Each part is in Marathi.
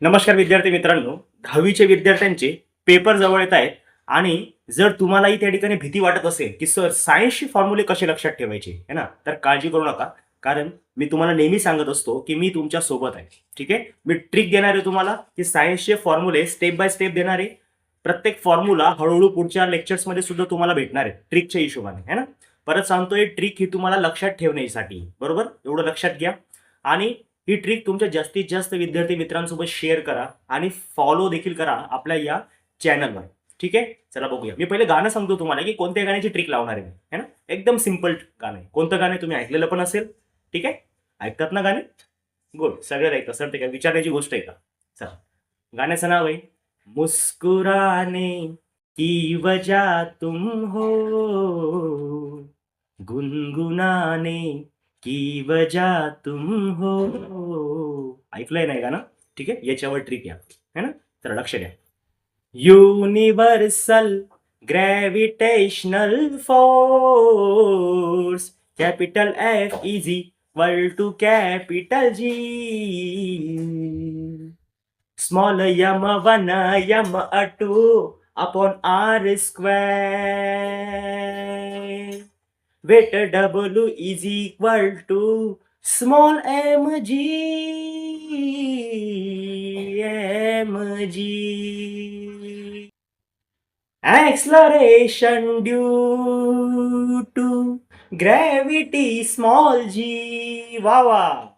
नमस्कार विद्यार्थी मित्रांनो. दहावीचे विद्यार्थ्यांचे पेपर जवळ येत आहेत आणि जर तुम्हालाही त्या ठिकाणी भीती वाटत असेल की सर सायन्सचे फॉर्म्युले कसे लक्षात ठेवायचे? है ना? तर काळजी करू नका. कारण मी तुम्हाला नेहमी सांगत असतो की मी तुमच्यासोबत आहे. ठीक आहे? मी ट्रिक देणार आहे तुम्हाला की सायन्सचे फॉर्म्युले स्टेप बाय स्टेप देणार आहे. प्रत्येक फॉर्म्युला हळूहळू पुढच्या लेक्चर्समध्ये सुद्धा तुम्हाला भेटणार आहे ट्रिकच्या हिशोबाने. है ना? परत सांगतोय ट्रिक ही तुम्हाला लक्षात ठेवण्यासाठी. बरोबर? एवढं लक्षात घ्या. आणि ही ट्रिक तुमच्या जास्तीत जास्त विद्यार्थी मित्रांसोबत शेअर करा आणि फॉलो देखील करा आपल्या या चॅनलवर ठीक आहे? चला बघूया. मी पहिले गाणं सांगतो तुम्हाला की कोणत्या गाण्याची ट्रिक लावणार आहे मी. है ना? एकदम सिंपल गाणं आहे. कोणतं गाणं आहे तुम्ही ऐकलेलं पण असेल. ठीक आहे? ऐकतात ना गाणे? गुड सगळ्यात ऐकतात. सर ते काय विचारण्याची गोष्ट आहे का? चला. गाण्याचं नाव आहे मुस्कुराने की वजा तुम हो गुनगुनाने की वजह तुम हो ऐकलंय नाही का ना ठीक आहे याच्यावर ट्रिक या है ना तर लक्ष द्या universal gravitational force capital F is equal to capital G small M one M two upon R square where W is equal to small mg, mg. Acceleration due to gravity small g, wow,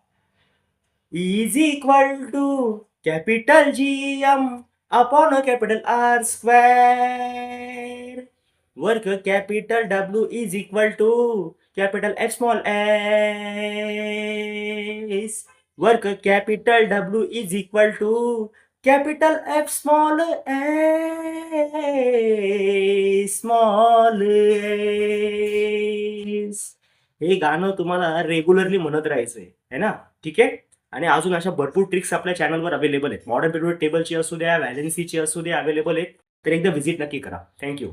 is equal to capital G M upon a capital R square. Work capital W is equal to capital F small S work capital W is equal to capital F small A small हे गाणं तुम्हाला रेग्युलरली म्हणत राहायचंय है ना? ठीक आहे? आणि अजून अशा भरपूर ट्रिक्स आपल्या चॅनलवर अवेलेबल आहेत. मॉडर्न पिरियड टेबलची असू द्या व्हॅलेन्सीची असू द्या अवेलेबल आहेत. तर एकदा व्हिजिट नक्की करा. थँक्यू